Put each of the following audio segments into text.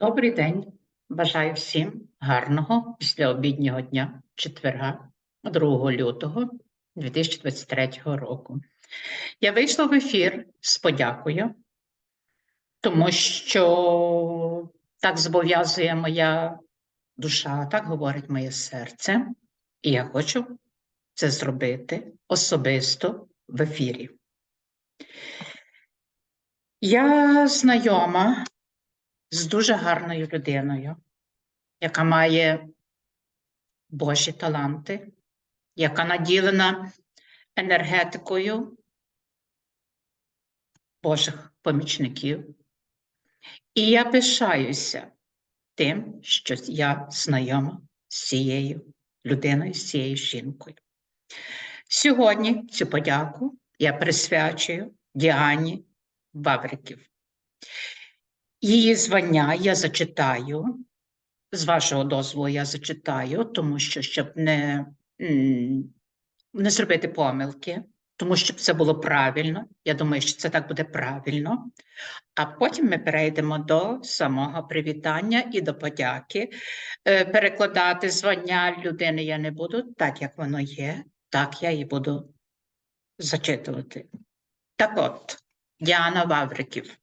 Добрий день. Бажаю всім гарного післяобіднього дня, четверга, 2 лютого 2023 року. Я вийшла в ефір з подякою, тому що так зобов'язує моя душа, так говорить моє серце, і я хочу це зробити особисто в ефірі. Я знайома з дуже гарною людиною, яка має Божі таланти, яка наділена енергетикою Божих помічників. І я пишаюся тим, що я знайома з цією людиною, з цією жінкою. Сьогодні цю подяку я присвячую Діані Вавриків. Її звання я зачитаю, з вашого дозволу я зачитаю, тому що щоб не, не зробити помилки, тому щоб це було правильно. Я думаю, що це так буде правильно. А потім ми перейдемо до самого привітання і до подяки. Е, Перекладати звання людини я не буду, так як воно є, так я і буду зачитувати. Так от, Діана Вавриків.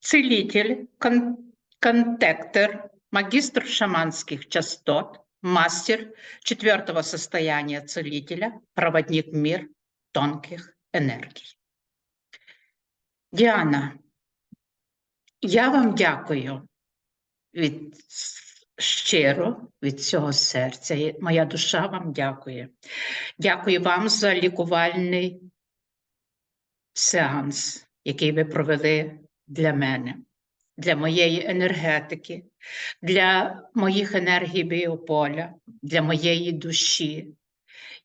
Целитель, кон- контектор, магистр шаманских частот, мастер четвертого состояния целителя, проводник мир тонких энергий. Діана, я вам дякую від щиро від цього серця. Моя душа вам дякує. Дякую вам за лікувальний сеанс, який ви провели для мене, для моєї енергетики, для моїх енергій біополя, для моєї душі,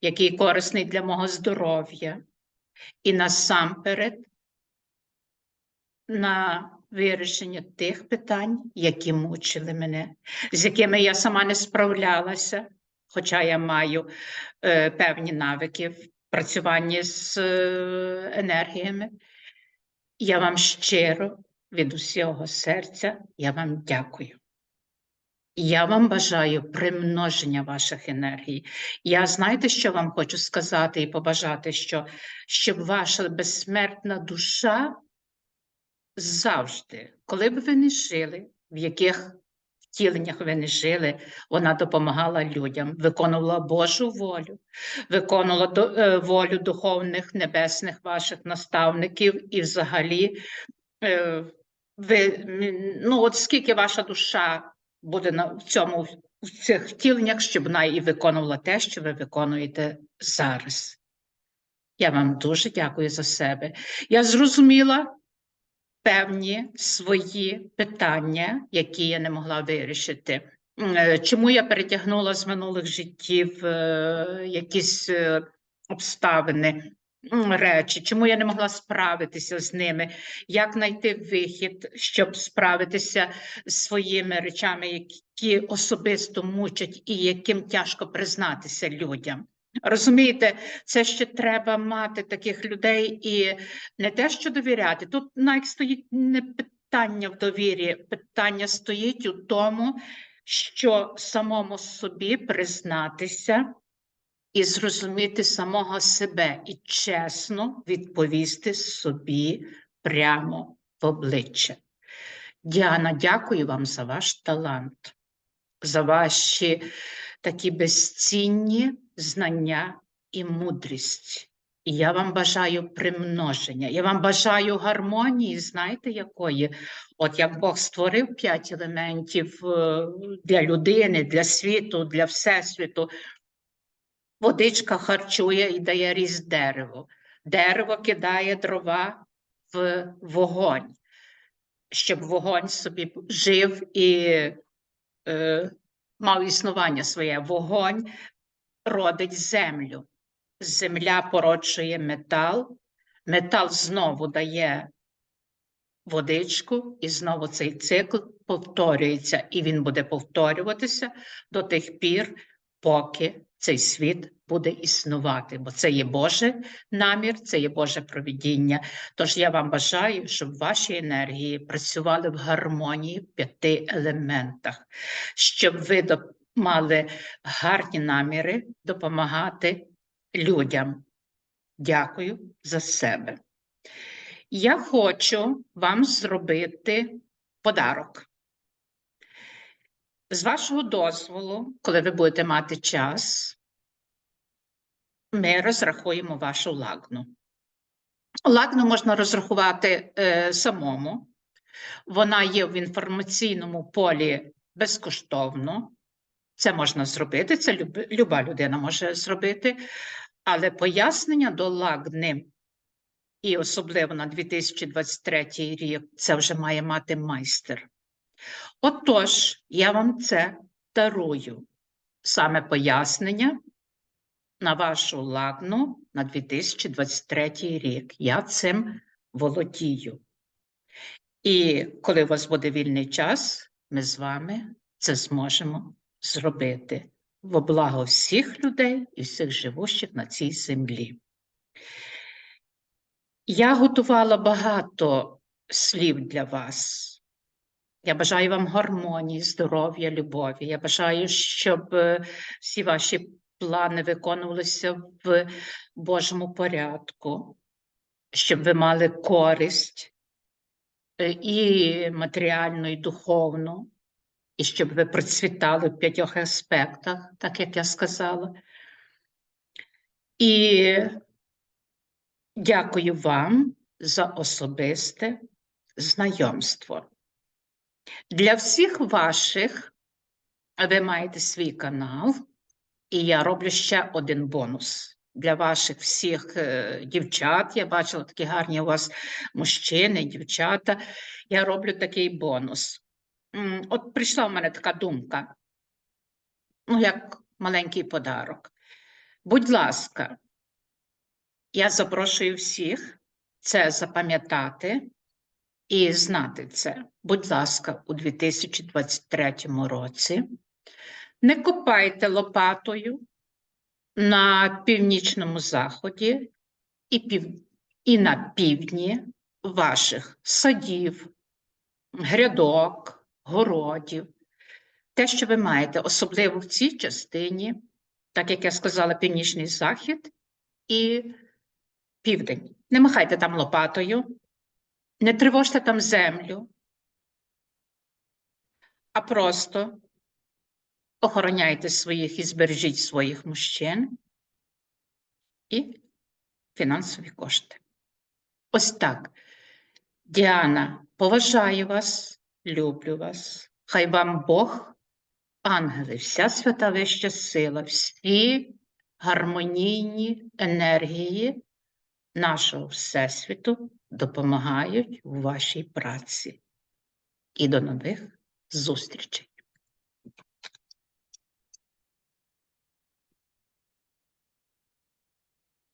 який корисний для мого здоров'я і насамперед на вирішення тих питань, які мучили мене, з якими я сама не справлялася, хоча я маю е, певні навики в працюванні з е, енергіями. Я вам щиро від усього серця я вам дякую. Я вам бажаю примноження ваших енергій. Я знаєте, що вам хочу сказати і побажати, що щоб ваша безсмертна душа завжди, коли б ви не жили, в яких втіленнях ви не жили, вона допомагала людям, виконувала Божу волю, виконувала е, волю духовних небесних ваших наставників і взагалі е, ви, ну от скільки ваша душа буде на в цьому в цих втіленнях, щоб вона і виконувала те, що ви виконуєте зараз. Я вам дуже дякую за себе. Я зрозуміла певні свої питання, які я не могла вирішити. Е, Чому я перетягнула з минулих життів е, якісь е, обставини, речі, чому я не могла справитися з ними, як знайти вихід, щоб справитися з своїми речами, які особисто мучать і яким тяжко признатися людям. Розумієте, це ще треба мати таких людей і не те, що довіряти. Тут навіть стоїть не питання в довірі, питання стоїть у тому, що самому собі признатися і зрозуміти самого себе і чесно відповісти собі прямо в обличчя. Діана, дякую вам за ваш талант, за ваші такі безцінні знання і мудрість. І я вам бажаю примноження. Я вам бажаю гармонії, знаєте якої? От як Бог створив п'ять елементів е, для людини, для світу, для всесвіту. Водичка харчує і дає ріст дереву. Дерево кидає дрова в вогонь, щоб вогонь собі жив і е, мав існування своє. Вогонь родить землю. Земля породжує метал, метал знову дає водичку, і знову цей цикл повторюється, і він буде повторюватися до тих пір, поки цей світ буде існувати, бо це є Божий намір, це є Боже провідіння. Тож я вам бажаю, щоб ваші енергії працювали в гармонії в п'яти елементах, щоб ви доп- мали гарні наміри допомагати людям. Дякую за себе. Я хочу вам зробити подарок. З вашого дозволу, коли ви будете мати час, ми розрахуємо вашу лагну. Лагну можна розрахувати е, самому. Вона є в інформаційному полі безкоштовно. Це можна зробити, це люб- люба людина може зробити, але пояснення до лагни, і особливо на 2023 рік, це вже має мати майстер. Отож, я вам це дарую. Саме пояснення на вашу лагну на 2023 рік. Я цим володію. І коли у вас буде вільний час, ми з вами це зможемо зробити во благо всіх людей і всіх живущих на цій землі. Я готувала багато слів для вас. Я бажаю вам гармонії, здоров'я, любові. Я бажаю, щоб е, всі ваші плани виконувалися в Божому порядку, щоб ви мали користь е, і матеріальну, і духовну, і щоб ви процвітали в п'ятьох аспектах, так як я сказала. І дякую вам за особисте знайомство. Для всіх ваших ви маєте свій канал, і я роблю ще один бонус. Для ваших всіх е, дівчат, я бачила такі гарні у вас мужчини, дівчата. Я роблю такий бонус. От прийшла в мене така думка, ну, як маленький подарок. Будь ласка, я запрошую всіх це запам'ятати і знати це. Будь ласка, у 2023 році не копайте лопатою на північному заході і, пів... і на півдні ваших садів, грядок, городів. Те, що ви маєте, особливо в цій частині, так як я сказала, північний захід і південь. Не махайте там лопатою, не тривожте там землю, а просто охороняйте своїх і збережіть своїх мужчин і фінансові кошти. Ось так. Діана, поважаю вас, люблю вас. Хай вам Бог, ангели, вся свята вища сила, всі гармонійні енергії нашого Всесвіту допомагають у вашій праці. І до нових зустрічей!